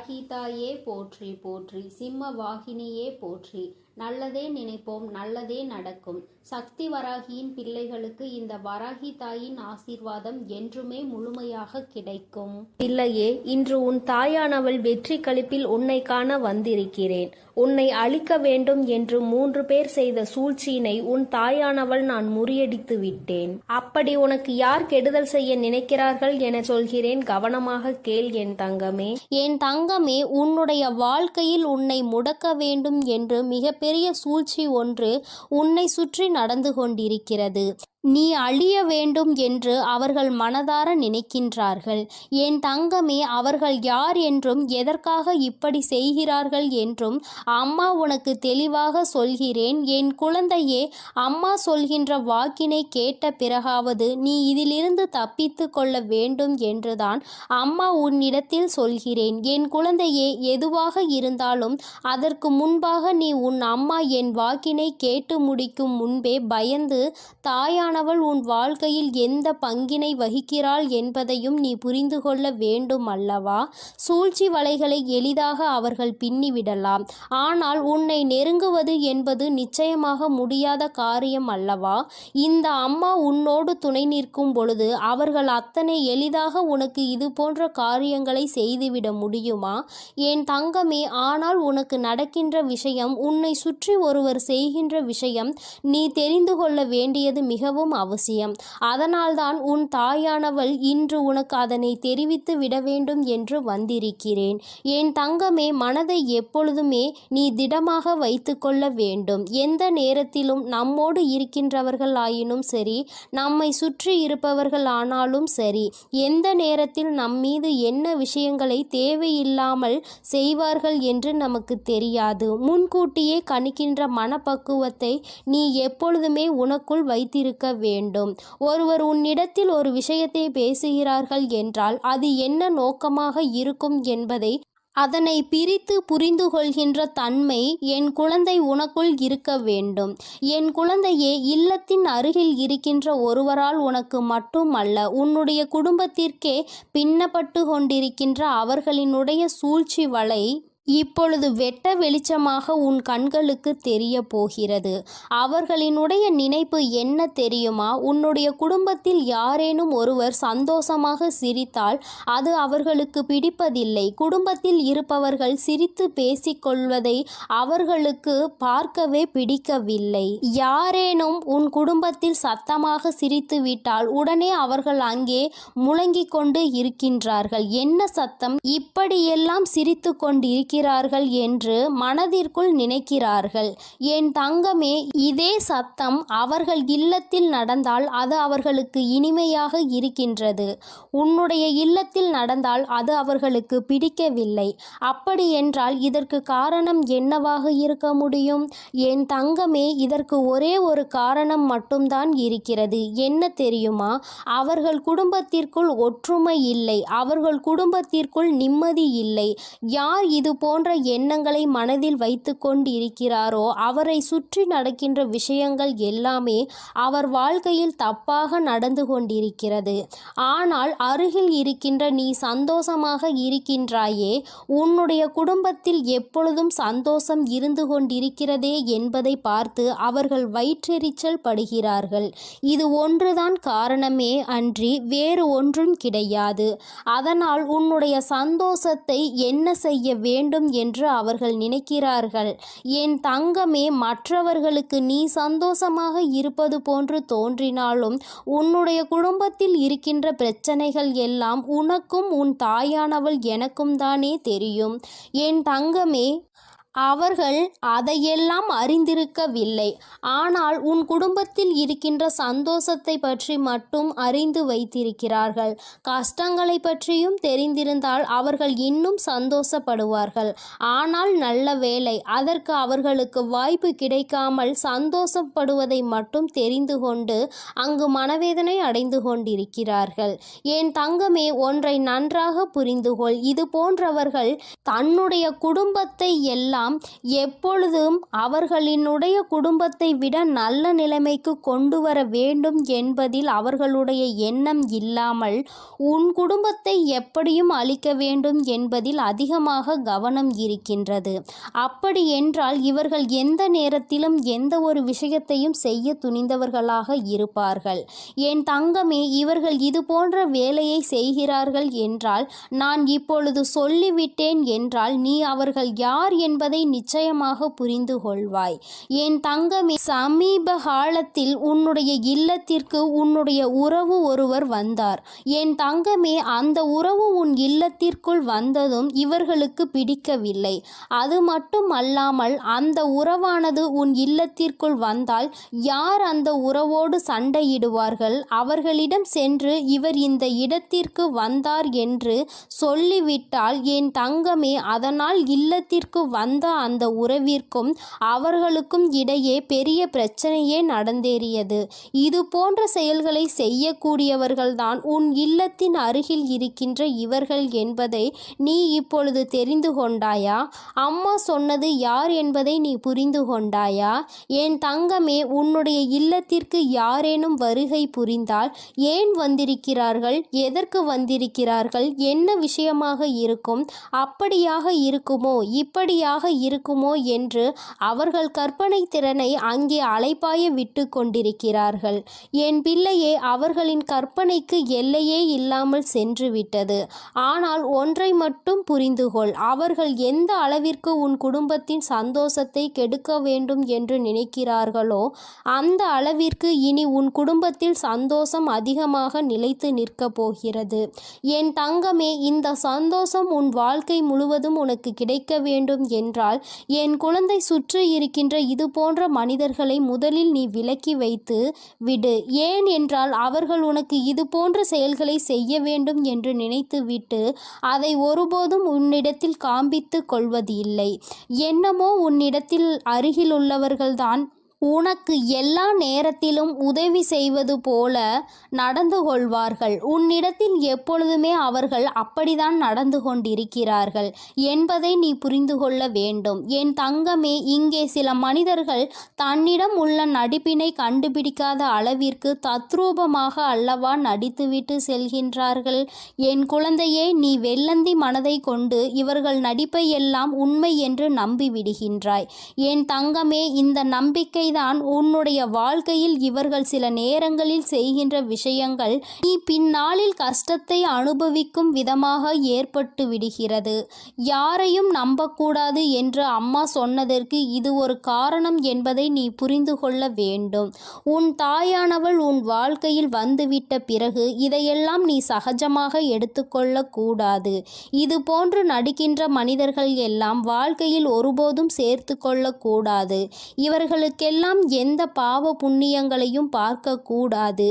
வராகிதாயே போற்றி போற்றி. சிம்ம வாகினியே போற்றி. நல்லதே நினைப்போம் நல்லதே நடக்கும். சக்தி வராகியின் பிள்ளைகளுக்கு இந்த வராகி தாயின் ஆசீர்வாதம் என்றுமே முழுமையாக கிடைக்கும். பிள்ளையே இன்று உன் தாயானவள் வெற்றி களிப்பில் உன்னை காண வந்திருக்கிறேன். உன்னை அழிக்க வேண்டும் என்று மூன்று பேர் செய்த சூழ்ச்சியினை உன் தாயானவள் நான் முறியடித்து விட்டேன். அப்படி உனக்கு யார் கெடுதல் செய்ய நினைக்கிறார்கள் என சொல்கிறேன் கவனமாக கேள் என் தங்கமே. என் தங்கமே உன்னுடைய வாழ்க்கையில் உன்னை முடக்க வேண்டும் என்று மிகப்பெரிய சூழ்ச்சி ஒன்று உன்னை சுற்றி நடந்து கொண்டிருக்கிறது. நீ அழிய வேண்டும் என்று அவர்கள் மனதார நினைக்கின்றார்கள். என் தங்கமே அவர்கள் யார் என்றும் எதற்காக இப்படி செய்கிறார்கள் என்றும் அம்மா உனக்கு தெளிவாக சொல்கிறேன். என் குழந்தையே அம்மா சொல்கின்ற வாக்கினை கேட்ட பிறகாவது நீ இதிலிருந்து தப்பித்து கொள்ள வேண்டும் என்றுதான் அம்மா உன்னிடத்தில் சொல்கிறேன். என் குழந்தையே எதுவாக இருந்தாலும் அதற்கு முன்பாக நீ உன் அம்மா என் வாக்கினை கேட்டு முடிக்கும் முன்பே பயந்து தாயான தாயானவள் உன் வாழ்க்கையில் எந்த பங்கினை வகிக்கிறாள் என்பதையும் நீ புரிந்து கொள்ள வேண்டும் அல்லவா? சூழ்ச்சி வலைகளை எளிதாக அவர்கள் பின்னிவிடலாம். ஆனால் உன்னை நெருங்குவது என்பது நிச்சயமாக முடியாத காரியம் அல்லவா? இந்த அம்மா உன்னோடு துணை நிற்கும் பொழுது அவர்கள் அத்தனை எளிதாக உனக்கு இது போன்ற காரியங்களை செய்துவிட முடியுமா? என் தங்கமே ஆனால் உனக்கு நடக்கின்ற விஷயம் உன்னை சுற்றி ஒருவர் செய்கின்ற விஷயம் நீ தெரிந்து கொள்ள வேண்டியது மிகவும் மிகவும் அவசியம். அதனால்தான் உன் தாயானவள் இன்று உனக்கு அதனை தெரிவித்து விட வேண்டும் என்று வந்திருக்கிறேன். என் தங்கமே மனதை எப்பொழுதுமே நீ திடமாக வைத்துக்கொள்ள வேண்டும். எந்த நேரத்திலும் நம்மோடு இருக்கின்றவர்கள் ஆயினும் சரி நம்மை சுற்றி இருப்பவர்கள் ஆனாலும் சரி எந்த நேரத்தில் நம் மீது என்ன விஷயங்களை தேவையில்லாமல் செய்வார்கள் என்று நமக்கு தெரியாது. முன்கூட்டியே கணிக்கின்ற மனப்பக்குவத்தை நீ எப்பொழுதுமே உனக்குள் வைத்திருக்க வேண்டும். ஒருவர் உன்னிடத்தில் ஒரு விஷயத்தை பேசுகிறார்கள் என்றால் அது என்ன நோக்கமாக இருக்கும் என்பதை அதனை பிரித்து புரிந்து கொள்கின்ற தன்மை என் குழந்தை உனக்குள் இருக்க வேண்டும். என் குழந்தையே இல்லத்தின் அருகில் இருக்கின்ற ஒருவரால் உனக்கு மட்டுமல்ல உன்னுடைய குடும்பத்திற்கே பின்னப்பட்டு கொண்டிருக்கின்ற அவர்களினுடைய சூழ்ச்சி வலை இப்பொழுது வெட்ட வெளிச்சமாக உன் கண்களுக்கு தெரிய போகிறது. அவர்களினுடைய நினைப்பு என்ன தெரியுமா? உன்னுடைய குடும்பத்தில் யாரேனும் ஒருவர் சந்தோஷமாக சிரித்தால் அது அவர்களுக்கு பிடிப்பதில்லை. குடும்பத்தில் இருப்பவர்கள் சிரித்து பேசிக்கொள்வதை அவர்களுக்கு பார்க்கவே பிடிக்கவில்லை. யாரேனும் உன் குடும்பத்தில் சத்தமாக சிரித்து விட்டால் உடனே அவர்கள் அங்கே முழங்கிக் கொண்டு இருக்கின்றார்கள். என்ன சத்தம்? இப்படியெல்லாம் சிரித்து கொண்டிருக்கிறார் இருக்கிறார்கள் என்று மனதிற்குள் நினைக்கிறார்கள். என் தங்கமே இதே சத்தம் அவர்கள் இல்லத்தில் நடந்தால் அது அவர்களுக்கு இனிமையாக இருக்கின்றது. உன்னுடைய இல்லத்தில் நடந்தால் அது அவர்களுக்கு பிடிக்கவில்லை. அப்படி என்றால் இதற்கு காரணம் என்னவாக இருக்க முடியும்? என் தங்கமே இதற்கு ஒரே ஒரு காரணம் மட்டும்தான் இருக்கிறது. என்ன தெரியுமா? அவர்கள் குடும்பத்திற்குள் ஒற்றுமை இல்லை. அவர்கள் குடும்பத்திற்குள் நிம்மதி இல்லை. யார் இது போன்ற எண்ணங்களை மனதில் வைத்து கொண்டு இருக்கிறாரோ அவரை சுற்றி நடக்கின்ற விஷயங்கள் எல்லாமே அவர் வாழ்க்கையில் தப்பாக நடந்து கொண்டிருக்கிறது. ஆனால் அருகில் இருக்கின்ற நீ சந்தோஷமாக இருக்கின்றாயே உன்னுடைய குடும்பத்தில் எப்பொழுதும் சந்தோஷம் இருந்து கொண்டிருக்கிறதே என்பதை பார்த்து அவர்கள் வயிற்றெரிச்சல் படுகிறார்கள். இது ஒன்றுதான் காரணமே அன்றி வேறு ஒன்றும் கிடையாது. அதனால் உன்னுடைய சந்தோஷத்தை என்ன செய்ய வேண்டும்? வேண்டும் என்று அவர்கள் நினைக்கிறார்கள். என் தங்கமே மற்றவர்களுக்கு நீ சந்தோஷமாக இருப்பது போன்று தோன்றினாலும் உன்னுடைய குடும்பத்தில் இருக்கின்ற பிரச்சனைகள் எல்லாம் உனக்கும் உன் தாயானவள் எனக்கும் தானே தெரியும். என் தங்கமே அவர்கள் அதையெல்லாம் அறிந்திருக்கவில்லை. ஆனால் உன் குடும்பத்தில் இருக்கின்ற சந்தோஷத்தை பற்றி மட்டும் அறிந்து வைத்திருக்கிறார்கள். கஷ்டங்களை பற்றியும் தெரிந்திருந்தால் அவர்கள் இன்னும் சந்தோஷப்படுவார்கள். ஆனால் நல்ல வேலை அதற்கு அவர்களுக்கு வாய்ப்பு கிடைக்காமல் சந்தோஷப்படுவதை மட்டும் தெரிந்து கொண்டு அங்கு மனவேதனை அடைந்து கொண்டிருக்கிறார்கள். என் தங்கமே ஒன்றை நன்றாக புரிந்துகொள். இது போன்றவர்கள் தன்னுடைய குடும்பத்தை எல்லாம் எல்லாம் எப்பொழுதும் அவர்களினுடைய குடும்பத்தை விட நல்ல நிலைமைக்கு கொண்டு வர வேண்டும் என்பதில் அவர்களுடைய எண்ணம் இல்லாமல் உன் குடும்பத்தை எப்படியும் அழிக்க வேண்டும் என்பதில் அதிகமாக கவனம் இருக்கின்றது. அப்படி என்றால் இவர்கள் எந்த நேரத்திலும் எந்த ஒரு விஷயத்தையும் செய்ய துணிந்தவர்களாக இருப்பார்கள். என் தங்கமே இவர்கள் இது போன்ற வேலையை செய்கிறார்கள் என்றால் நான் இப்பொழுது சொல்லிவிட்டேன் என்றால் நீ அவர்கள் யார் என்பதை நிச்சயமாக புரிந்து கொள்வாய். என் தங்கமே சமீப காலத்தில் உன்னுடைய இல்லத்திற்கு உன்னுடைய உறவு ஒருவர் வந்தார். என் தங்கமே அந்த உறவு உன் இல்லத்திற்குள் வந்ததும் இவர்களுக்கு பிடிக்கவில்லை. அது மட்டும் அல்லாமல் அந்த உறவானது உன் இல்லத்திற்குள் வந்தால் யார் அந்த உறவோடு சண்டையிடுவார்கள்? அவர்களிடம் சென்று இவர் இந்த இடத்திற்கு வந்தார் என்று சொல்லிவிட்டால் என் தங்கமே அதனால் இல்லத்திற்கு வந்த அந்த உறவிற்கும் அவர்களுக்கும் இடையே பெரிய பிரச்சனையே நடந்தேறியது. இது போன்ற செயல்களை செய்யக்கூடியவர்கள்தான் உன் இல்லத்தின் அருகில் இருக்கின்ற இவர்கள் என்பதை நீ இப்பொழுது தெரிந்து கொண்டாயா? அம்மா சொன்னது யார் என்பதை நீ புரிந்து கொண்டாயா? என் தங்கமே உன்னுடைய இல்லத்திற்கு யாரேனும் வருகை புரிந்தால் ஏன் வந்திருக்கிறார்கள்? எதற்கு வந்திருக்கிறார்கள்? என்ன விஷயமாக இருக்கும்? அப்படியாக இருக்குமோ? இப்படியாக இருக்குமோ என்று அவர்கள் கற்பனை திறனை அங்கே அலைப்பாய விட்டு கொண்டிருக்கிறார்கள். என் பிள்ளையே அவர்களின் கற்பனைக்கு எல்லையே இல்லாமல் சென்றுவிட்டது. ஆனால் ஒன்றை மட்டும் புரிந்துகொள். அவர்கள் எந்த அளவிற்கு உன் குடும்பத்தின் சந்தோஷத்தை கெடுக்க வேண்டும் என்று நினைக்கிறார்களோ அந்த அளவிற்கு இனி உன் குடும்பத்தில் சந்தோஷம் அதிகமாக நிலைத்து நிற்கப் போகிறது. என் தங்கமே இந்த சந்தோஷம் உன் வாழ்க்கை முழுவதும் உனக்கு கிடைக்க வேண்டும் என்றால் என் குழந்தை சுற்றி இருக்கின்ற இது போன்ற மனிதர்களை முதலில் நீ விலக்கி வைத்து விடு. ஏன் என்றால் அவர்கள் உனக்கு இது போன்ற செயல்களை செய்ய வேண்டும் என்று நினைத்துவிட்டு அதை ஒருபோதும் உன்னிடத்தில் காண்பித்து கொள்வது இல்லை என்னமோ உன்னிடத்தில் அருகிலுள்ளவர்கள்தான் உனக்கு எல்லா நேரத்திலும் உதவி செய்வது போல நடந்து கொள்வார்கள். உன்னிடத்தில் எப்பொழுதுமே அவர்கள் அப்படிதான் நடந்து கொண்டிருக்கிறார்கள் என்பதை நீ புரிந்து கொள்ள வேண்டும். என் தங்கமே இங்கே சில மனிதர்கள் தன்னிடம் உள்ள நடிப்பினை கண்டுபிடிக்காத அளவிற்கு தத்ரூபமாக அல்லவா நடித்துவிட்டு செல்கின்றார்கள்? என் குழந்தையே நீ வெள்ளந்தி மனதை கொண்டு இவர்கள் நடிப்பை எல்லாம் உண்மை என்று நம்பிவிடுகின்றாய். என் தங்கமே இந்த நம்பிக்கை தான் உன்னுடைய வாழ்க்கையில் இவர்கள் சில நேரங்களில் செய்கின்ற விஷயங்கள் நீ பின்னாளில் கஷ்டத்தை அனுபவிக்கும் விதமாக ஏற்பட்டு விடுகிறது. யாரையும் நம்பக்கூடாது என்று அம்மா சொன்னதற்கு இது ஒரு காரணம் என்பதை நீ புரிந்து கொள்ள வேண்டும். உன் தாயானவள் உன் வாழ்க்கையில் வந்துவிட்ட பிறகு இதையெல்லாம் நீ சகஜமாக எடுத்துக்கொள்ள கூடாது. இது போன்று நடிக்கின்ற மனிதர்கள் எல்லாம் வாழ்க்கையில் ஒருபோதும் சேர்த்து கொள்ளக்கூடாது இவர்களுக்கெல்லாம் எல்லாம் எந்த பாவ புண்ணியங்களையும் பார்க்கக்கூடாது.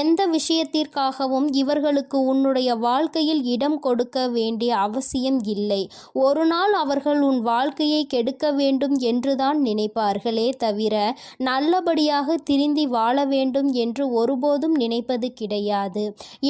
எந்த விஷயத்திற்காகவும் இவர்களுக்கு உன்னுடைய வாழ்க்கையில் இடம் கொடுக்க வேண்டிய அவசியம் இல்லை. ஒரு நாள் அவர்கள் உன் வாழ்க்கையை கெடுக்க வேண்டும் என்றுதான் நினைப்பார்களே தவிர நல்லபடியாக திருந்தி வாழ வேண்டும் என்று ஒருபோதும் நினைப்பது கிடையாது.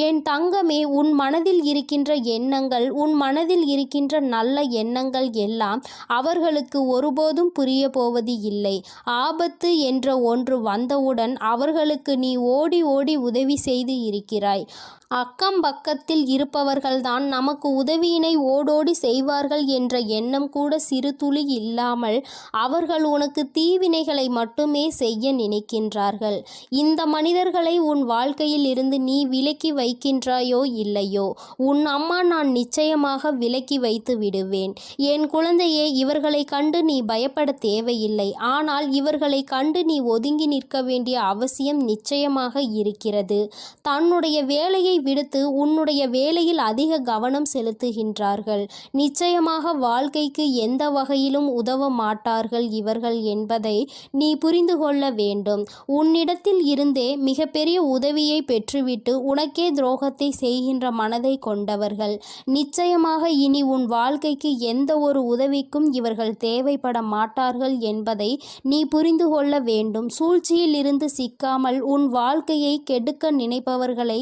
என் தங்கமே உன் மனதில் இருக்கின்ற எண்ணங்கள் உன் மனதில் இருக்கின்ற நல்ல எண்ணங்கள் எல்லாம் அவர்களுக்கு ஒருபோதும் புரிய போவது இல்லை. ஆபத்து என்ற ஒன்று வந்தவுடன் அவர்களுக்கு நீ ஓடி ஓடி உதவி செய்து இருக்கிறாய். அக்கம் பக்கத்தில் இருப்பவர்கள்தான் நமக்கு உதவியினை ஓடோடி செய்வார்கள் என்ற எண்ணம் கூட சிறு துளி இல்லாமல் அவர்கள் உனக்கு தீவினைகளை மட்டுமே செய்ய நினைக்கின்றார்கள். இந்த மனிதர்களை உன் வாழ்க்கையில் இருந்து நீ விலக்கி வைக்கின்றாயோ இல்லையோ? உன் அம்மா நான் நிச்சயமாக விலக்கி வைத்து விடுவேன். என் குழந்தையே இவர்களை கண்டு நீ பயப்பட தேவையில்லை. ஆனால் இவர்களை கண்டு நீ ஒதுங்கி நிற்க வேண்டிய அவசியம் நிச்சயமாக இருக்கிறது. தன்னுடைய வேலையை விடுத்து உன்னுடைய வேலையில் அதிக கவனம் செலுத்துகின்றார்கள். நிச்சயமாக வாழ்க்கைக்கு எந்த வகையிலும் உதவ மாட்டார்கள் இவர்கள் என்பதை நீ புரிந்து கொள்ள வேண்டும். உன்னிடத்தில் இருந்தே மிகப்பெரிய உதவியை பெற்றுவிட்டு உனக்கே துரோகத்தை செய்கின்ற மனதை கொண்டவர்கள். நிச்சயமாக இனி உன் வாழ்க்கைக்கு எந்த ஒரு உதவிக்கும் இவர்கள் தேவைப்பட மாட்டார்கள் என்பதை நீ புரிந்து கொள்ள கொள்ள வேண்டும். சூழ்ச்சியில் இருந்து சிக்காமல் உன் வாழ்க்கையை கெடுக்க நினைப்பவர்களை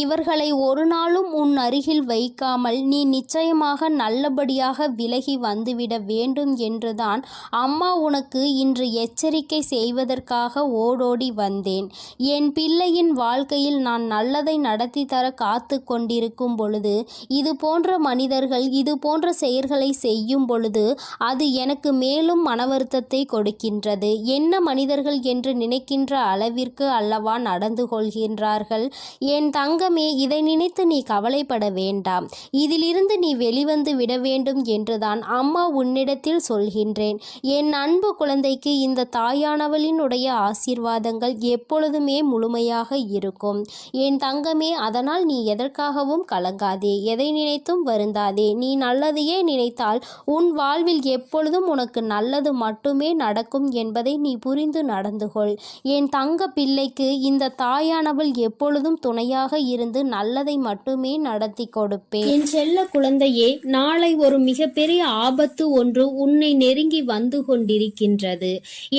இவர்களை ஒரு நாளும் உன் அருகில் வைக்காமல் நீ நிச்சயமாக நல்லபடியாக விலகி வந்துவிட வேண்டும் என்றுதான் அம்மா உனக்கு இன்று எச்சரிக்கை செய்வதற்காக ஓடோடி வந்தேன். என் பிள்ளையின் வாழ்க்கையில் நான் நல்லதை நடத்தி தர காத்து கொண்டிருக்கும் பொழுது இது போன்ற மனிதர்கள் இது போன்ற செயல்களை செய்யும் பொழுது அது எனக்கு மேலும் மன வருத்தத்தை கொடுக்கின்றது என்ன மனிதர்கள் என்று நினைக்கின்ற அளவிற்கு அல்லவா நடந்து கொள்கின்றார்கள்? என் தங்கமே இதை நினைத்து நீ கவலைப்பட வேண்டாம். இதிலிருந்து நீ வெளிவந்து விட வேண்டும் என்றுதான் அம்மா உன்னிடத்தில் சொல்கின்றேன். என் அன்பு குழந்தைக்கு இந்த தாயானவளினுடைய ஆசீர்வாதங்கள் எப்பொழுதுமே முழுமையாக இருக்கும். என் தங்கமே அதனால் நீ எதற்காகவும் கலங்காதே. எதை நினைத்தும் வருந்தாதே. நீ நல்லதையே நினைத்தால் உன் வாழ்வில் எப்பொழுதும் உனக்கு நல்லது மட்டுமே நடக்கும் என்பதை நீ புரிந்து நடந்து கொள் என் தங்க பிள்ளைக்கு இந்த தாயானவள் எப்பொழுதும் துணையாக இருந்து நல்லதை மட்டுமே நடத்தி கொடுப்பேன். என் செல்ல குழந்தையே நாளை ஒரு மிகப்பெரிய ஆபத்து ஒன்று உன்னை நெருங்கி வந்து கொண்டிருக்கின்றது.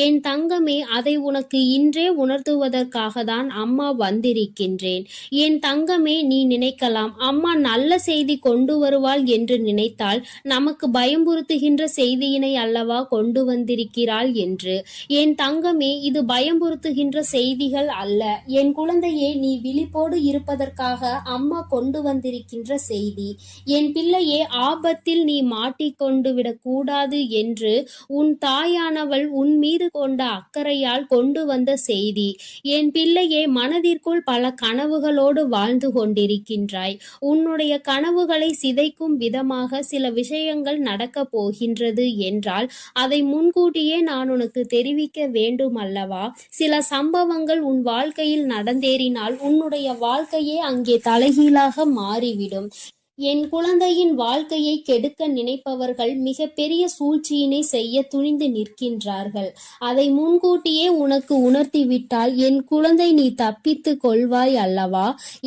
என் தங்கமே அதை உனக்கு இன்றே உணர்த்துவதற்காக தான் அம்மா வந்திருக்கின்றேன். என் தங்கமே நீ நினைக்கலாம் அம்மா நல்ல செய்தி கொண்டு வருவாள் என்று நினைத்தால் நமக்கு பயம்புறுத்துகின்ற செய்தியினை அல்லவா கொண்டு வந்திருக்கிறாள் என்று. என் தங்கமே இது பயம்புறுத்துகின்ற செய்திகள் அல்ல. என் குழந்தையே நீ விழிப்போடு இருப்பதற்காக அம்மா கொண்டு வந்திருக்கின்ற செய்தி. என் பிள்ளையே ஆபத்தில் நீ மாட்டிக்கொண்டு விடக்கூடாது என்று உன் தாயானவள் உன் மீது கொண்ட அக்கறையால் கொண்டு வந்த செய்தி. என் பிள்ளையே மனதிற்குள் பல கனவுகளோடு வாழ்ந்து கொண்டிருக்கின்றாய். உன்னுடைய கனவுகளை சிதைக்கும் விதமாக சில விஷயங்கள் நடக்கப் போகின்றது என்றால் அதை முன்கூட்டியே நான் உனக்கு தெரிவிக்க வேண்டும் அல்லவா சில சம்பவங்கள் உன் வாழ்க்கையில் நடந்தேறினால் உன்னுடைய வாழ்க்கையே அங்கே தலைகீழாக மாறிவிடும். என் குழந்தையின் வாழ்க்கையை கெடுக்க நினைப்பவர்கள் மிகப்பெரிய சூழ்ச்சியினை செய்ய துணிந்து நிற்கின்றார்கள். அதை முன்கூட்டியே உனக்கு உணர்த்திவிட்டால் என் குழந்தை நீ தப்பித்து கொள்வாய் அல்லவா?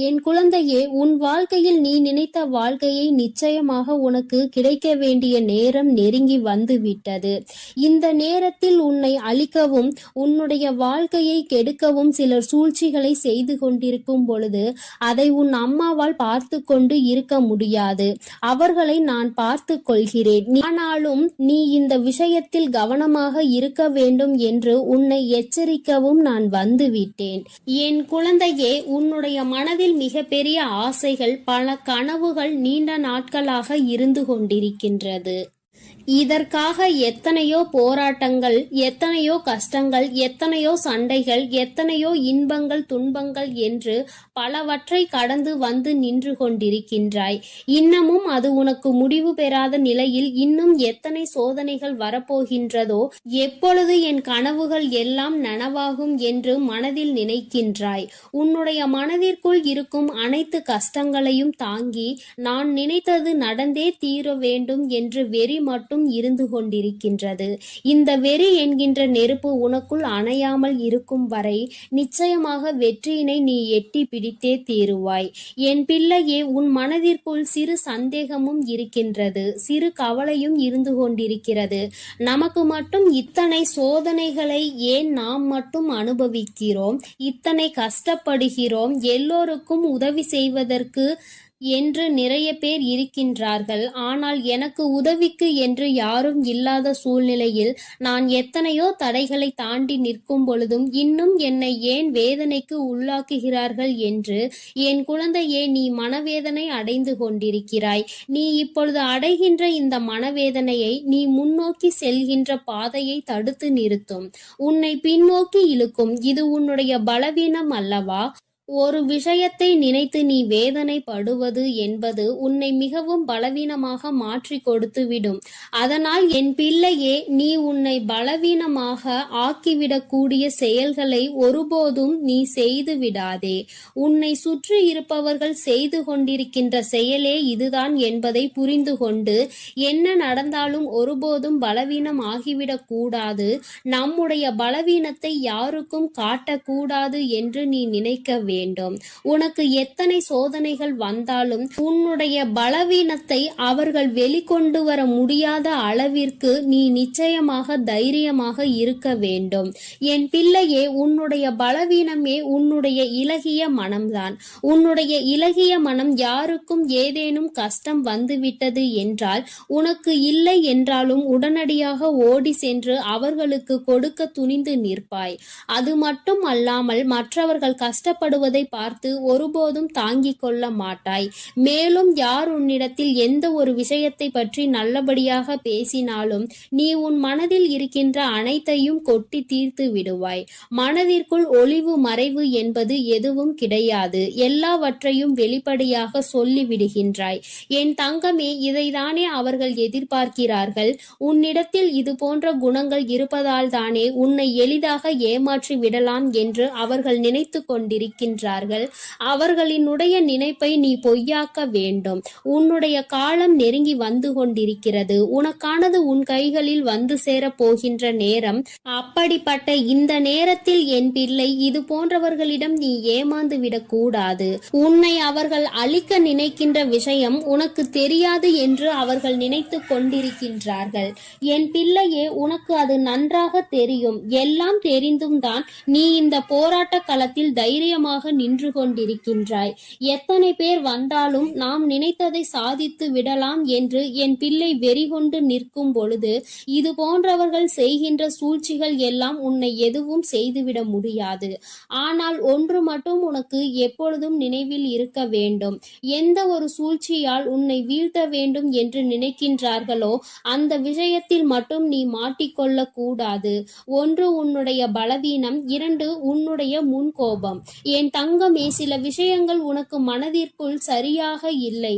என் குழந்தையே உன் வாழ்க்கையில் நீ நினைத்த வாழ்க்கையை நிச்சயமாக உனக்கு கிடைக்க வேண்டிய நேரம் நெருங்கி வந்து விட்டது இந்த நேரத்தில் உன்னை அழிக்கவும் உன்னுடைய வாழ்க்கையை கெடுக்கவும் சிலர் சூழ்ச்சிகளை செய்து கொண்டிருக்கும் பொழுது அதை உன் அம்மாவால் பார்த்து கொண்டு இருக்க முடியும். முடியாது. அவர்களை நான் பார்த்து கொள்கிறேன். ஆனாலும் நீ இந்த விஷயத்தில் கவனமாக இருக்க வேண்டும் என்று உன்னை எச்சரிக்கவும் நான் வந்துவிட்டேன். என் குழந்தையே உன்னுடைய மனதில் மிகப்பெரிய ஆசைகள் பல கனவுகள் நீண்ட நாட்களாக இருந்து கொண்டிருக்கின்றது. இதற்காக எத்தனையோ போராட்டங்கள் எத்தனையோ கஷ்டங்கள் எத்தனையோ சண்டைகள் எத்தனையோ இன்பங்கள் துன்பங்கள் என்று பலவற்றை கடந்து வந்து நின்று கொண்டிருக்கின்றாய். இன்னமும் அது உனக்கு முடிவு பெறாத நிலையில் இன்னும் எத்தனை சோதனைகள் வரப்போகின்றதோ எப்பொழுது என் கனவுகள் எல்லாம் நனவாகும் என்று மனதில் நினைக்கின்றாய். உன்னுடைய மனதிற்குள் இருக்கும் அனைத்து கஷ்டங்களையும் தாங்கி நான் நினைத்தது நடந்தே தீர வேண்டும் என்று வெறி மட்டும் மட்டும் இருந்து கொண்டிருக்கின்றது. இந்த வெறி என்கின்ற நெருப்பு உனக்குள் அணையாமல் இருக்கும் வரை நிச்சயமாக வெற்றியினை நீ எட்டி பிடித்தே தீருவாய். என் பிள்ளையே உன் மனதிற்குள் சிறு சந்தேகமும் இருக்கின்றது. சிறு கவலையும் இருந்து கொண்டிருக்கிறது. நமக்கு மட்டும் இத்தனை சோதனைகளை ஏன் நாம் மட்டும் அனுபவிக்கிறோம்? இத்தனை கஷ்டப்படுகிறோம்? எல்லோருக்கும் உதவி செய்வதற்கு என்று நிறைய பேர் இருக்கின்றார்கள். ஆனால் எனக்கு உதவிக்கு என்று யாரும் இல்லாத சூழ்நிலையில் நான் எத்தனையோ தடைகளை தாண்டி நிற்கும் பொழுதும் இன்னும் என்னை ஏன் வேதனைக்கு உள்ளாக்குகிறார்கள் என்று என் குழந்தையே நீ மனவேதனை அடைந்து கொண்டிருக்கிறாய். நீ இப்பொழுது அடைகின்ற இந்த மனவேதனையை நீ முன்னோக்கி செல்கின்ற பாதையை தடுத்து நிறுத்தும். உன்னை பின்னோக்கி இழுக்கும். இது உன்னுடைய பலவீனம் அல்லவா? ஒரு விஷயத்தை நினைத்து நீ வேதனைப்படுவது என்பது உன்னை மிகவும் பலவீனமாக மாற்றி கொடுத்துவிடும். அதனால் என் பிள்ளையே நீ உன்னை பலவீனமாக ஆக்கிவிடக்கூடிய செயல்களை ஒருபோதும் நீ செய்து விடாதே. உன்னை சுற்றி இருப்பவர்கள் செய்து கொண்டிருக்கின்ற செயலே இதுதான் என்பதை புரிந்து கொண்டு என்ன நடந்தாலும் ஒருபோதும் பலவீனம் ஆகிவிடக் கூடாது. நம்முடைய பலவீனத்தை யாருக்கும் காட்டக்கூடாது என்று நீ நினைக்க வேண்டும். உனக்கு எத்தனை சோதனைகள் வந்தாலும் உன்னுடைய பலவீனத்தை அவர்கள் வெளிக்கொண்டு வர முடியாத அளவிற்கு நீ நிச்சயமாக தைரியமாக இருக்க வேண்டும். என் பிள்ளையே உன்னுடைய பலவீனமே உன்னுடைய இலகிய மனம்தான். உன்னுடைய இலகிய மனம் யாருக்கும் ஏதேனும் கஷ்டம் வந்துவிட்டது என்றால் உனக்கு இல்லை என்றாலும் உடனடியாக ஓடி சென்று அவர்களுக்கு கொடுக்க துணிந்து நிற்பாய். அது மட்டும் அல்லாமல் மற்றவர்கள் கஷ்டப்படுவ பார்த்து ஒருபோதும் தாங்கிக் கொள்ள மாட்டாய். மேலும் யார் உன்னிடத்தில் எந்த ஒரு விஷயத்தை பற்றி நல்லபடியாக பேசினாலும் நீ உன் மனதில் இருக்கின்ற அனைத்தையும் கொட்டி தீர்த்து விடுவாய். மனதிற்குள் ஒளிவு மறைவு என்பது எதுவும் கிடையாது. எல்லாவற்றையும் வெளிப்படையாக சொல்லிவிடுகின்றாய். என் தங்கமே இதைதானே அவர்கள் எதிர்பார்க்கிறார்கள். உன்னிடத்தில் இது போன்ற குணங்கள் இருப்பதால் தானே உன்னை எளிதாக ஏமாற்றி விடலாம் என்று அவர்கள் நினைத்து கொண்டிருக்கின்றார்கள் அவர்களினுடைய நினைப்பை நீ பொய்யாக்க வேண்டும். உன்னுடைய காலம் நெருங்கி வந்து கொண்டிருக்கிறது. உனக்கானது உன் கைகளில் வந்து சேரப் போகின்ற நேரம். அப்படிப்பட்ட இந்த நேரத்தில் என் பிள்ளை இது போன்றவர்களிடம் நீ ஏமாந்து விடக்கூடாது உன்னை அவர்கள் அழிக்க நினைக்கின்ற விஷயம் உனக்கு தெரியாது என்று அவர்கள் நினைத்து கொண்டிருக்கின்றார்கள். என் பிள்ளையே உனக்கு அது நன்றாக தெரியும். எல்லாம் தெரிந்தும் தான் நீ இந்த போராட்ட களத்தில் தைரியமாக நின்று கொண்டிருக்கின்றாய். எத்தனை பேர் வந்தாலும் நாம் நினைத்ததை சாதித்து விடலாம் என்று என் பிள்ளை வெறிகொண்டு நிற்கும் பொழுது இது போன்றவர்கள் செய்கின்ற சூழ்ச்சிகள் எல்லாம் உன்னை எதுவும் செய்துவிட முடியாது. ஆனால் ஒன்று மட்டும் உனக்கு எப்பொழுதும் நினைவில் இருக்க வேண்டும். எந்த ஒரு சூழ்ச்சியால் உன்னை வீழ்த்த வேண்டும் என்று நினைக்கின்றார்களோ அந்த விஷயத்தில் மட்டும் நீ மாட்டிக்கொள்ள கூடாது ஒன்று உன்னுடைய பலவீனம் இரண்டு உன்னுடைய முன்கோபம். என் தங்கமே சில விஷயங்கள் உனக்கு மனதிற்குள் சரியாக இல்லை.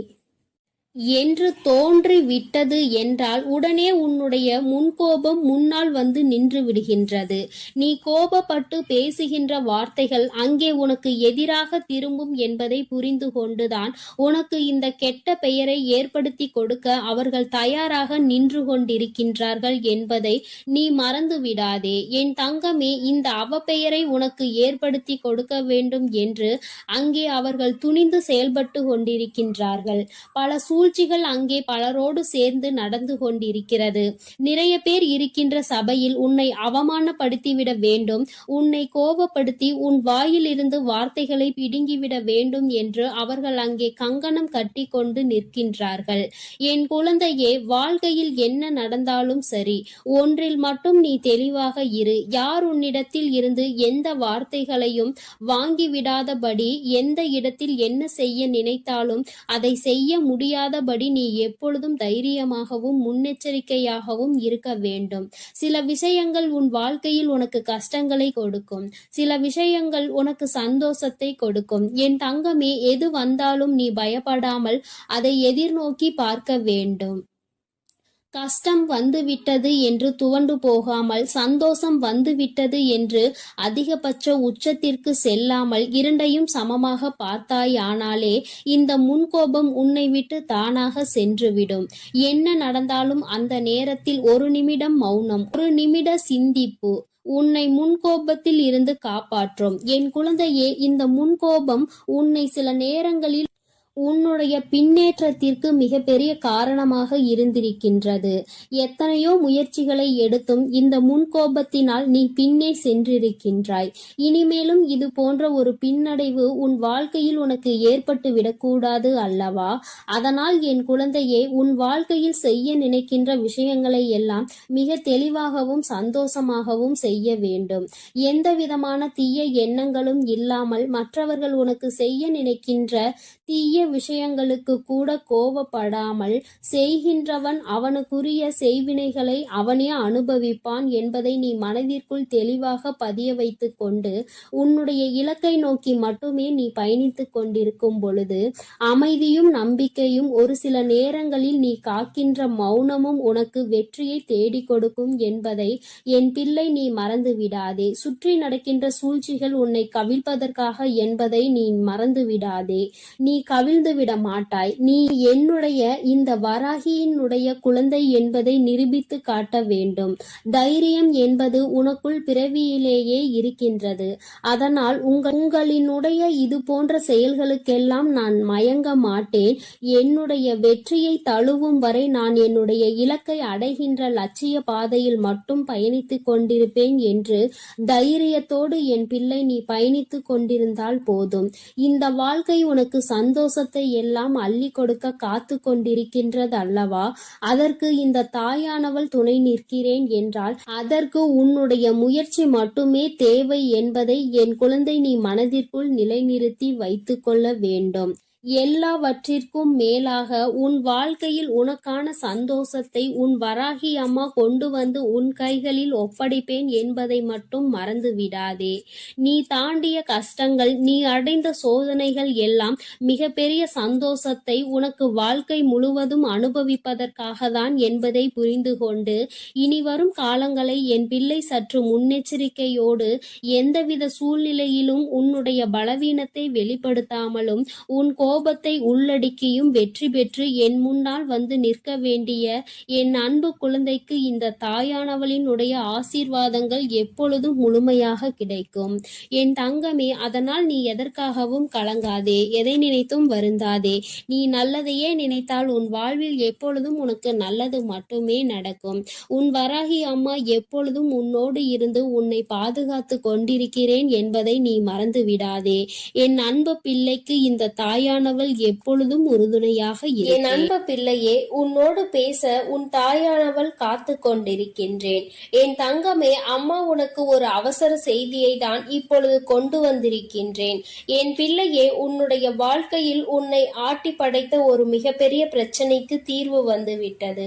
என்று தோன்றி விட்டது என்றால் உடனே உன்னுடைய முன்கோபம் முன்னால் வந்து நின்று விடுகின்றது. நீ கோபப்பட்டு பேசுகின்ற வார்த்தைகள் அங்கே உனக்கு எதிராக திரும்பும் என்பதை புரிந்து கொண்டுதான் உனக்கு இந்த கெட்ட பெயரை ஏற்படுத்தி கொடுக்க அவர்கள் தயாராக நின்று கொண்டிருக்கின்றார்கள் என்பதை நீ மறந்து விடாதே என் தங்கமே இந்த அவப்பெயரை உனக்கு ஏற்படுத்தி கொடுக்க வேண்டும் என்று அங்கே அவர்கள் துணிந்து செயல்பட்டு கொண்டிருக்கின்றார்கள். பல சூழ்ச்சிகள் அங்கே பலரோடு சேர்ந்து நடந்து கொண்டிருக்கிறது. நிறைய பேர் இருக்கின்ற சபையில் உன்னை அவமானப்படுத்திவிட வேண்டும். உன்னை கோபப்படுத்தி உன் வாயிலிருந்து வார்த்தைகளை பிடுங்கிவிட வேண்டும் என்று அவர்கள் அங்கே கங்கணம் கட்டி கொண்டு நிற்கின்றார்கள். என் குழந்தையே வாழ்க்கையில் என்ன நடந்தாலும் சரி ஒன்றில் மட்டும் நீ தெளிவாக இரு. யார் உன்னிடத்தில் இருந்து எந்த வார்த்தைகளையும் வாங்கிவிடாதபடி எந்த இடத்தில் என்ன செய்ய நினைத்தாலும் அதை செய்ய முடியாத இல்லாதபடி நீ எப்பொழுதும் தைரியமாகவும் முன்னெச்சரிக்கையாகவும் இருக்க வேண்டும். சில விஷயங்கள் உன் வாழ்க்கையில் உனக்கு கஷ்டங்களை கொடுக்கும். சில விஷயங்கள் உனக்கு சந்தோஷத்தை கொடுக்கும். என் தங்கமே எது வந்தாலும் நீ பயப்படாமல் அதை எதிர்நோக்கி பார்க்க வேண்டும். கஷ்டம் வந்துவிட்டது என்று துவண்டு போகாமல் சந்தோஷம் வந்துவிட்டது என்று அதிகபட்ச உச்சத்திற்கு செல்லாமல் இரண்டையும் சமமாக பார்த்தாயானாலே இந்த முன்கோபம் உன்னை விட்டு தானாக சென்றுவிடும். என்ன நடந்தாலும் அந்த நேரத்தில் ஒரு நிமிடம் மௌனம் ஒரு நிமிட சிந்திப்பு. உன்னை முன்கோபத்தில் இருந்து காப்பாற்றும். என் குழந்தையே இந்த முன்கோபம் உன்னை சில நேரங்களில் உன்னுடைய பின்னேற்றத்திற்கு மிகப்பெரிய காரணமாக இருந்திருக்கின்றது. எத்தனையோ முயற்சிகளை எடுத்தும் இந்த முன்கோபத்தினால் நீ பின்னே சென்றிருக்கின்றாய். இனிமேலும் இது போன்ற ஒரு பின்னடைவு உன் வாழ்க்கையில் உனக்கு ஏற்பட்டு விடக்கூடாது அல்லவா? அதனால் என் குழந்தையே உன் வாழ்க்கையில் செய்ய நினைக்கின்ற விஷயங்களை எல்லாம் மிக தெளிவாகவும் சந்தோஷமாகவும் செய்ய வேண்டும். எந்த விதமான தீய எண்ணங்களும் இல்லாமல் மற்றவர்கள் உனக்கு செய்ய நினைக்கின்ற தீய விஷயங்களுக்கு கூட கோபப்படாமல் செய்கின்றவன் அவனுக்குரிய செய்வினைகளை அவனே அனுபவிப்பான் என்பதை நீ மனதிற்குள் தெளிவாக பதிய வைத்து கொண்டு உன்னுடைய இலக்கை நோக்கி மட்டுமே நீ பயணித்துக் கொண்டிருக்கும் பொழுது அமைதியும் நம்பிக்கையும் ஒரு சில நேரங்களில் நீ காக்கின்ற மௌனமும் உனக்கு வெற்றியை தேடிக் கொடுக்கும் என்பதை என் பிள்ளை நீ மறந்து விடாதே சுற்றி நடக்கின்ற சூழ்ச்சிகள் உன்னை கவிழ்ப்பதற்காக என்பதை நீ மறந்து விடாதே நீ கவிழ்ந்து விட மாட்டாய் நீ என்னுடைய இந்த வராகியினுடைய குழந்தை என்பதை நிரூபித்து காட்ட வேண்டும். தைரியம் என்பது உனக்குள் பிறவியிலேயே இருக்கின்றது. அதனால் உங்கள் உங்களினுடைய இது போன்ற செயல்களுக்கெல்லாம் நான் மயங்க மாட்டேன். என்னுடைய வெற்றியை தழுவும் வரை நான் என்னுடைய இலக்கை அடைகின்ற லட்சிய பாதையில் மட்டும் பயணித்துக் கொண்டிருப்பேன் என்று தைரியத்தோடு என் பிள்ளை நீ பயணித்துக் கொண்டிருந்தால் போதும். இந்த வாழ்க்கை உனக்கு சந்தோஷத்தை எல்லாம் அள்ளி கொடுக்க காத்து கொண்டிருக்கின்றது அல்லவா அதற்கு இந்த தாயானவள் துணை நிற்கிறேன் என்றால் அதற்கு உன்னுடைய முயற்சி மட்டுமே தேவை என்பதை என் குழந்தை நீ மனதிற்குள் நிலைநிறுத்தி வைத்துக்கொள்ள வேண்டும். எல்லாவற்றிற்கும் மேலாக உன் வாழ்க்கையில் உனக்கான சந்தோஷத்தை உன் வராகி அம்மா கொண்டு வந்து உன் கைகளில் ஒப்படைப்பேன் என்பதை மட்டும் மறந்து விடாதே நீ தாண்டிய கஷ்டங்கள் நீ அடைந்த சோதனைகள் எல்லாம் மிகப்பெரிய சந்தோஷத்தை உனக்கு வாழ்க்கை முழுவதும் அனுபவிப்பதற்காக தான் என்பதை புரிந்து கொண்டு இனி வரும் காலங்களை என் பிள்ளை சற்று முன்னெச்சரிக்கையோடு எந்தவித சூழ்நிலையிலும் உன்னுடைய பலவீனத்தை வெளிப்படுத்தாமலும் உன் கோ கோபத்தை உள்ளடக்கியும் வெற்றி பெற்று என் முன்னால் வந்து நிற்க வேண்டிய என் அன்பு குழந்தைக்கு இந்த தாயானவளினுடைய ஆசீர்வாதங்கள் எப்பொழுதும் முழுமையாக கிடைக்கும். என் தங்கமே அதனால் நீ எதற்காகவும் கலங்காதே எதை நினைத்தும் வருந்தாதே. நீ நல்லதையே நினைத்தால் உன் வாழ்வில் எப்பொழுதும் உனக்கு நல்லது மட்டுமே நடக்கும். உன் வராகி அம்மா எப்பொழுதும் உன்னோடு இருந்து உன்னை பாதுகாத்து கொண்டிருக்கிறேன் என்பதை நீ மறந்து விடாதே என் அன்பு பிள்ளைக்கு இந்த தாயானவள் எப்பொழுதும் உறுதுணையாக என் அன்பு பிள்ளையே உன்னோடு பேச உன் தாயானவள் காத்து கொண்டிருக்கின்றேன். என் தங்கமே அம்மா உனக்கு ஒரு அவசர செய்தியை தான் இப்பொழுது கொண்டு வந்திருக்கின்றேன். என் பிள்ளையே உன்னுடைய வாழ்க்கையில் உன்னை ஆட்டி படைத்த ஒரு மிகப்பெரிய பிரச்சனைக்கு தீர்வு வந்துவிட்டது.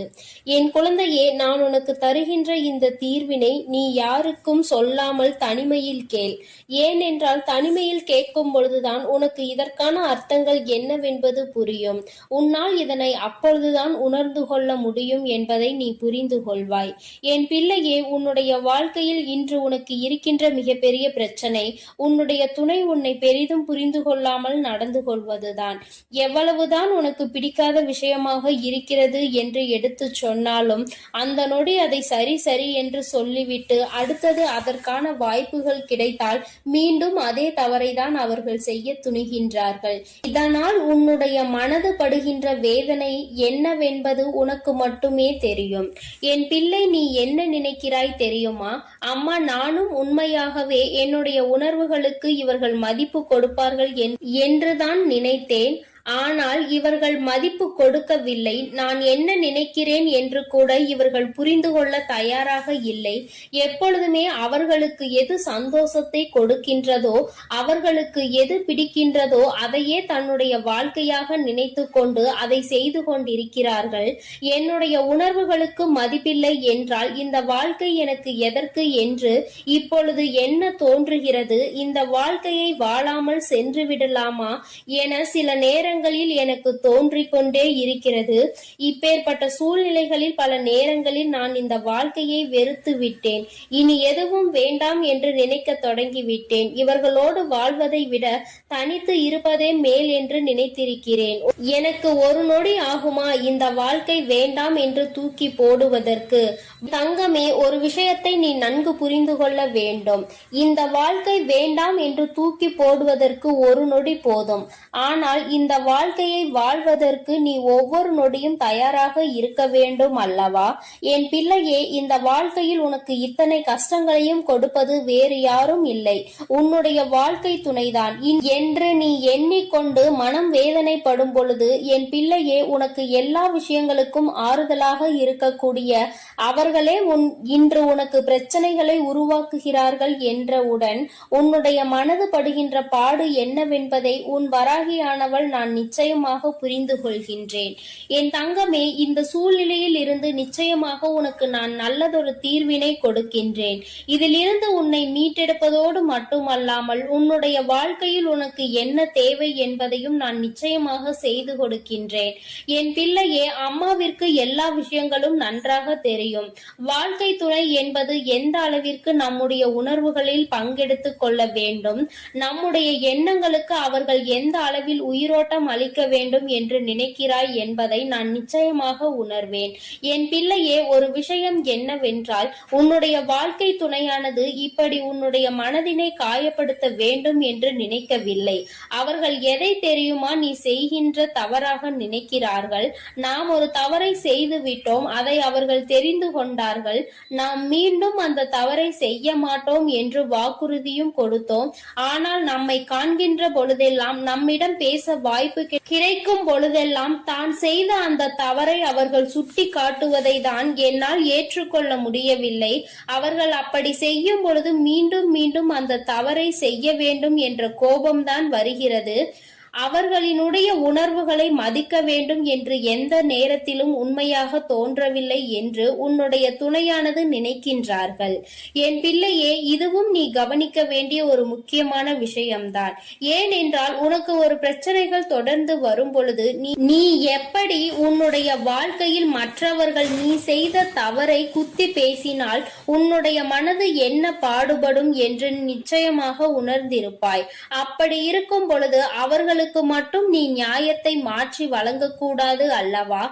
என் குழந்தையே நான் உனக்கு தருகின்ற இந்த தீர்வினை நீ யாருக்கும் சொல்லாமல் தனிமையில் கேள். ஏனென்றால் தனிமையில் கேட்கும் பொழுதுதான் உனக்கு இதற்கான அர்த்தங்கள் என்னவென்பது புரியும். உன்னால் இதனை அப்பொழுதுதான் உணர்ந்து கொள்ள முடியும் என்பதை நீ புரிந்து கொள்வாய். என் பிள்ளையே உன்னுடைய வாழ்க்கையில் இன்று உனக்கு இருக்கின்ற மிகப்பெரிய பிரச்சனை உன்னுடைய துணை உன்னை பெரிதும் புரிந்து கொள்ளாமல் நடந்து கொள்வதுதான். எவ்வளவுதான் உனக்கு பிடிக்காத விஷயமாக இருக்கிறது என்று எடுத்துச் சொன்னாலும் அந்த நொடி அதை சரி சரி என்று சொல்லிவிட்டு அடுத்தது அதற்கான வாய்ப்புகள் கிடைத்தால் மீண்டும் அதே தவறை தான் அவர்கள் செய்ய துணிகின்றார்கள். அதனால் உன்னுடைய மனது படுகின்ற வேதனை என்னவென்பது உனக்கு மட்டுமே தெரியும். என் பிள்ளை நீ என்ன நினைக்கிறாய் தெரியுமா? அம்மா நானும் உண்மையாகவே என்னுடைய உணர்வுகளுக்கு இவர்கள் மதிப்பு கொடுப்பார்கள் என்- என்றுதான் நினைத்தேன். ஆனால் இவர்கள் மதிப்பு கொடுக்கவில்லை. நான் என்ன நினைக்கிறேன் என்று கூட இவர்கள் புரிந்து கொள்ள தயாராக இல்லை. எப்பொழுதுமே அவர்களுக்கு எது சந்தோஷத்தை கொடுக்கின்றதோ அவர்களுக்கு எது பிடிக்கின்றதோ அதையே தன்னுடைய வாழ்க்கையாக நினைத்து கொண்டு அதை செய்து கொண்டிருக்கிறார்கள். என்னுடைய உணர்வுகளுக்கு மதிப்பில்லை என்றால் இந்த வாழ்க்கை எனக்கு எதற்கு என்று இப்பொழுது என்ன தோன்றுகிறது? இந்த வாழ்க்கையை வாழாமல் சென்று விடலாமா? என சில நேரங்களில் எனக்கு தோன்றிக் கொண்டே இருக்கிறது. இப்பேற்பட்ட சூழ்நிலைகளில் பல நேரங்களில் நான் இந்த வாழ்க்கையை வெறுத்து விட்டேன். இனி எதுவும் வேண்டாம் என்று நினைக்க தொடங்கிவிட்டேன். இவர்களோடு வாழ்வதை விட தனித்து இருப்பதே மேல் என்று நினைத்திருக்கிறேன். எனக்கு ஒரு நொடி ஆகுமா இந்த வாழ்க்கை வேண்டாம் என்று தூக்கி போடுவதற்கு? தங்கமே ஒரு விஷயத்தை நீ நன்கு புரிந்து கொள்ள வேண்டும். இந்த வாழ்க்கை வேண்டாம் என்று தூக்கி போடுவதற்கு ஒரு நொடி போதும். ஆனால் இந்த வாழ்க்கையை வாழ்வதற்கு நீ ஒவ்வொரு நொடியும் தயாராக இருக்க வேண்டும் அல்லவா? என் பிள்ளையே இந்த வாழ்க்கையில் உனக்கு இத்தனை கஷ்டங்களையும் கொடுப்பது வேறு யாரும் இல்லை. உன்னுடைய வாழ்க்கை துணைதான். இன்- என்று நீ எண்ணிக்கொண்டு மனம் வேதனைப்படும் பொழுது என் பிள்ளையே உனக்கு எல்லா விஷயங்களுக்கும் ஆறுதலாக இருக்கக்கூடிய அவர்களே உன் இன்று உனக்கு பிரச்சனைகளை உருவாக்குகிறார்கள் என்றவுடன் உன்னுடைய மனது படுகின்ற பாடு என்னவென்பதை உன் வராகியானவள் நான் நிச்சயமாக புரிந்து கொள்கின்றேன் என் தங்கமே இந்த சூழ்நிலையில் இருந்து நிச்சயமாக உனக்கு நான் நல்லதொரு தீர்வினை கொடுக்கின்றேன். இதிலிருந்து உன்னை மீட்டெடுப்பதோடு மட்டுமல்லாமல் உன்னுடைய வாழ்க்கையில் உனக்கு என்ன தேவை என்பதையும் நான் நிச்சயமாக செய்து கொடுக்கின்றேன். என் பிள்ளையே அம்மாவிற்கு எல்லா விஷயங்களும் நன்றாக தெரியும். வாழ்க்கை துணை என்பது எந்த அளவிற்கு நம்முடைய உணர்வுகளில் பங்கெடுத்துக் கொள்ள வேண்டும்? நம்முடைய எண்ணங்களுக்கு அவர்கள் எந்த அளவில் உயிரோட்டம் பாடம் அளிக்க வேண்டும் என்று நினைக்கிறாய் என்பதை நான் நிச்சயமாக உணர்வேன். என் பிள்ளையே ஒரு விஷயம் என்னவென்றால் உன்னுடைய வாழ்க்கை துணையானது இப்படி உன்னுடைய மனதினை காயப்படுத்த வேண்டும் என்று நினைக்கவில்லை. அவர்கள் எதை தெரியுமா நீ செய்கின்ற தவறாக நினைக்கிறார்கள்? நாம் ஒரு தவறை செய்து விட்டோம் அதை அவர்கள் தெரிந்து கொண்டார்கள். நாம் மீண்டும் அந்த தவறை செய்ய மாட்டோம் என்று வாக்குறுதியும் கொடுத்தோம். ஆனால் நம்மை காண்கின்ற பொழுதெல்லாம் நம்மிடம் பேச வாய்ப்பு வாய்ப்பு கிடைக்கும் பொழுதெல்லாம் தான் செய்த அந்த தவறை அவர்கள் சுட்டி காட்டுவதை தான் என்னால் ஏற்றுக்கொள்ள முடியவில்லை. அவர்கள் அப்படி செய்யும் பொழுது மீண்டும் மீண்டும் அந்த தவறை செய்ய வேண்டும் என்ற கோபம்தான் வருகிறது. அவர்களினுடைய உணர்வுகளை மதிக்க வேண்டும் என்று எந்த நேரத்திலும் உண்மையாக தோன்றவில்லை என்று உன்னுடைய துணையானது நினைக்கின்றார்கள். என் பிள்ளையே இதுவும் நீ கவனிக்க வேண்டிய ஒரு முக்கியமான விஷயம்தான். ஏனென்றால் உனக்கு ஒரு பிரச்சனைகள் தொடர்ந்து வரும் பொழுது நீ நீ எப்படி உன்னுடைய வாழ்க்கையில் மற்றவர்கள் நீ செய்த தவறை குத்தி பேசினால் உன்னுடைய மனது என்ன பாடுபடும் என்று நிச்சயமாக உணர்ந்திருப்பாய். அப்படி இருக்கும் பொழுது அவர்கள் மக்களுக்கு மட்டும் நீ நியாயத்தை மாற்றி வழங்கக்கூடாது அல்லவா?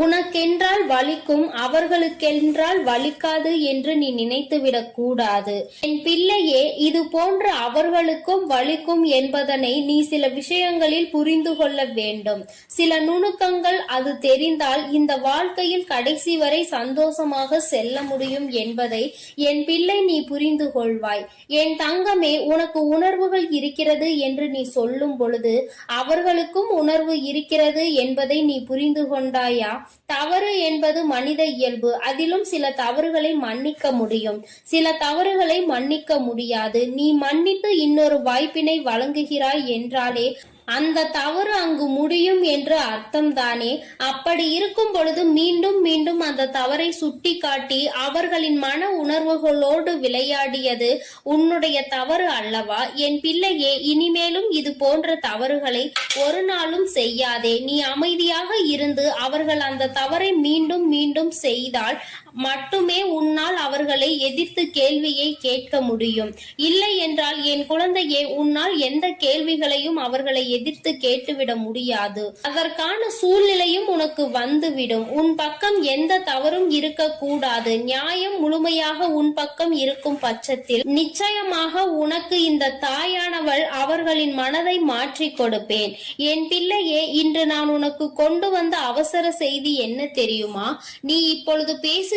உனக்கென்றால் வலிக்கும் அவர்களுக்கென்றால் வலிக்காது என்று நீ நினைத்துவிடக் கூடாது. என் பிள்ளையே இது போன்று அவர்களுக்கும் வலிக்கும் என்பதனை நீ சில விஷயங்களில் புரிந்து கொள்ள வேண்டும். சில நுணுக்கங்கள் அது தெரிந்தால் இந்த வாழ்க்கையில் கடைசி வரை சந்தோஷமாக செல்ல முடியும் என்பதை என் பிள்ளை நீ புரிந்து கொள்வாய். என் தங்கமே உனக்கு உணர்வுகள் இருக்கிறது என்று நீ சொல்லும் பொழுது அவர்களுக்கும் உணர்வு இருக்கிறது என்பதை நீ புரிந்து கொண்டாயா? தவறு என்பது மனித இயல்பு. அதிலும் சில தவறுகளை மன்னிக்க முடியும். சில தவறுகளை மன்னிக்க முடியாது. நீ மன்னித்து இன்னொரு வாய்ப்பினை வழங்குகிறாய் என்றாலே அந்த தவறு அங்கு முடியும் என்று அர்த்தம்தானே? அப்படி இருக்கும் பொழுது மீண்டும் மீண்டும் அந்த தவறை சுட்டி காட்டி அவர்களின் மன உணர்வுகளோடு விளையாடியது உன்னுடைய தவறு அல்லவா? என் பிள்ளையே இனிமேலும் இது போன்ற தவறுகளை ஒரு நாளும் செய்யாதே. நீ அமைதியாக இருந்து அவர்கள் அந்த தவறை மீண்டும் மீண்டும் செய்தால் மட்டுமே உன்னால் அவர்களை எதிர்த்து கேள்வியை கேட்க முடியும். இல்லை என்றால் என் குழந்தையே உன்னால் எந்த கேள்விகளையும் அவர்களை எதிர்த்து கேட்டுவிட முடியாது. அதற்கான சூழ்நிலையும் உனக்கு வந்துவிடும். உன் பக்கம் எந்த தவறும் இருக்கக்கூடாது. நியாயம் முழுமையாக உன் பக்கம் இருக்கும் பட்சத்தில் நிச்சயமாக உனக்கு இந்த தாயானவள் அவர்களின் மனதை மாற்றி கொடுப்பேன். என் பிள்ளையே இன்று நான் உனக்கு கொண்டு வந்த அவசர செய்தி என்ன தெரியுமா? நீ இப்பொழுது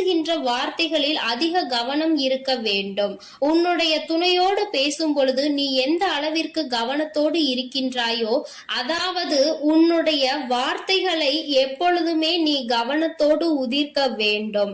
பேசுகின்ற வார்த்தைகளில் அதிக கவனம் இருக்க வேண்டும். உன்னுடைய துணையோடு பேசும் பொழுது நீ எந்த அளவிற்கு கவனத்தோடு இருக்கின்றாயோ அதாவது உன்னுடைய வார்த்தைகளை எப்பொழுதுமே நீ கவனத்தோடு உதிர்க்க வேண்டும்.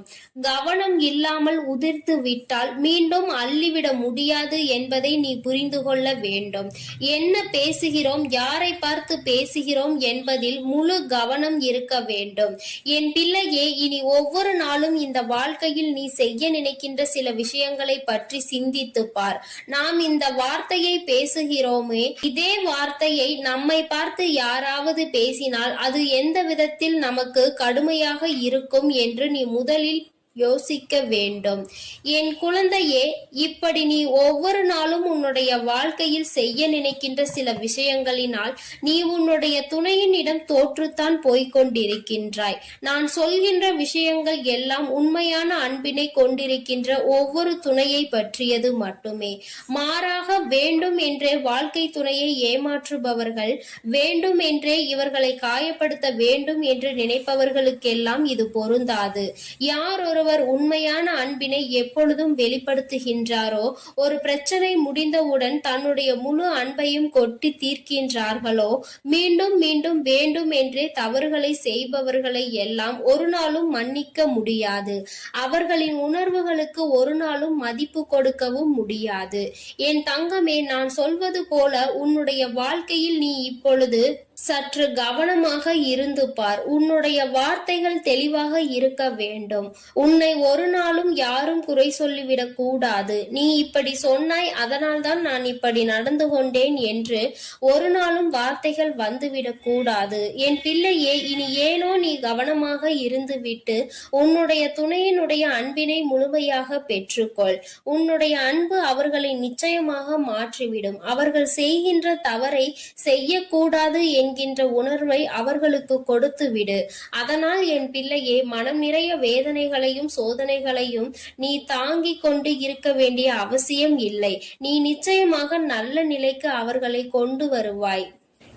கவனம் இல்லாமல் உதிர்த்து விட்டால் மீண்டும் அள்ளிவிட முடியாது என்பதை நீ புரிந்து கொள்ள வேண்டும். என்ன பேசுகிறோம் யாரை பார்த்து பேசுகிறோம் என்பதில் முழு கவனம் இருக்க வேண்டும். என் பிள்ளையே இனி ஒவ்வொரு நாளும் இந்த வாழ்க்கையில் நீ செய்ய நினைக்கின்ற சில விஷயங்களை பற்றி சிந்தித்து பார். நாம் இந்த வார்த்தையை பேசுகிறோமே இதே வார்த்தையை நம்மை பார்த்து யாராவது பேசினால் அது எந்த விதத்தில் நமக்கு கடுமையாக இருக்கும் என்று நீ முதலில் யோசிக்க வேண்டும். என் குழந்தையே இப்படி நீ ஒவ்வொரு நாளும் உன்னுடைய வாழ்க்கையில் செய்ய நினைக்கின்ற சில விஷயங்களினால் நீ உன்னுடைய துணையினிடம் தோற்றுத்தான் போய்கொண்டிருக்கின்றாய் நான் சொல்கின்ற விஷயங்கள் எல்லாம் உண்மையான அன்பினை கொண்டிருக்கின்ற ஒவ்வொரு துணையை பற்றியது மட்டுமே. மாறாக வேண்டும் என்றே வாழ்க்கை துணையை ஏமாற்றுபவர்கள் வேண்டும் என்றே இவர்களை காயப்படுத்த வேண்டும் என்று நினைப்பவர்களுக்கெல்லாம் இது பொருந்தாது. யார் ஒருவர் உண்மையான அன்பினை எப்பொழுதும் வெளிப்படுத்துகின்றாரோ ஒரு பிரச்சனை முடிந்தவுடன் தன்னுடைய முழு அன்பையும் கொட்டி தீர்க்கின்றார்களோ மீண்டும் மீண்டும் வேண்டும் என்றே தவறுகளை செய்பவர்களை எல்லாம் ஒரு நாளும் மன்னிக்க முடியாது. அவர்களின் உணர்வுகளுக்கு ஒரு நாளும் மதிப்பு கொடுக்கவும் முடியாது. என் தங்கமே நான் சொல்வது போல உன்னுடைய வாழ்க்கையில் நீ இப்பொழுது சற்று கவனமாக இருந்து பார். உன்னுடைய வார்த்தைகள் தெளிவாக இருக்க வேண்டும். உன்னை ஒரு நாளும் யாரும் குறை சொல்லிவிடக் கூடாது. நீ இப்படி சொன்னாய் அதனால்தான் நான் இப்படி நடந்து கொண்டேன் என்று ஒரு நாளும் வார்த்தைகள் வந்துவிடக் கூடாது. என் பிள்ளையே இனி ஏனோ நீ கவனமாக இருந்துவிட்டு உன்னுடைய துணையினுடைய அன்பினை முழுமையாக பெற்றுக்கொள். உன்னுடைய அன்பு அவர்களை நிச்சயமாக மாற்றிவிடும். அவர்கள் செய்கின்ற தவறை செய்யக்கூடாது என்கின்ற என்கின்ற உணர்வை அவர்களுக்கு கொடுத்து விடு. அதனால் என் பிள்ளையே மனம் நிறைய வேதனைகளையும் சோதனைகளையும் நீ தாங்கிக் கொண்டு இருக்க வேண்டிய அவசியம் இல்லை. நீ நிச்சயமாக நல்ல நிலைக்கு அவர்களை கொண்டு வருவாய்.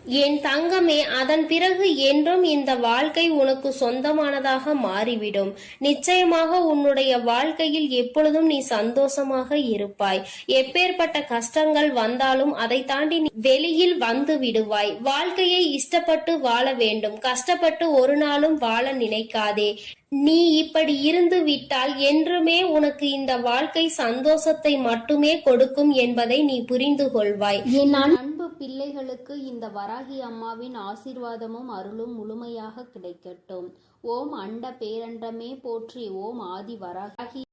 என் தங்கமே அதன் பிறகு என்றும் இந்த வாழ்க்கை உனக்கு சொந்தமானதாக மாறிவிடும். நிச்சயமாக உன்னுடைய வாழ்க்கையில் எப்பொழுதும் நீ சந்தோஷமாக இருப்பாய். எப்பேற்பட்ட கஷ்டங்கள் வந்தாலும் அதை தாண்டி நீ வெளியில் வந்து விடுவாய். வாழ்க்கையை இஷ்டப்பட்டு வாழ வேண்டும். கஷ்டப்பட்டு ஒரு நாளும் வாழ நினைக்காதே. நீ இப்படி இருந்து விட்டால் என்றுமே உனக்கு இந்த வாழ்க்கை சந்தோஷத்தை மட்டுமே கொடுக்கும் என்பதை நீ புரிந்து கொள்வாய். என் அன்பு பிள்ளைகளுக்கு இந்த வராகி அம்மாவின் ஆசீர்வாதமும் அருளும் முழுமையாக கிடைக்கட்டும். ஓம் அண்ட பேரண்டமே போற்றி ஓம் ஆதி வராகி.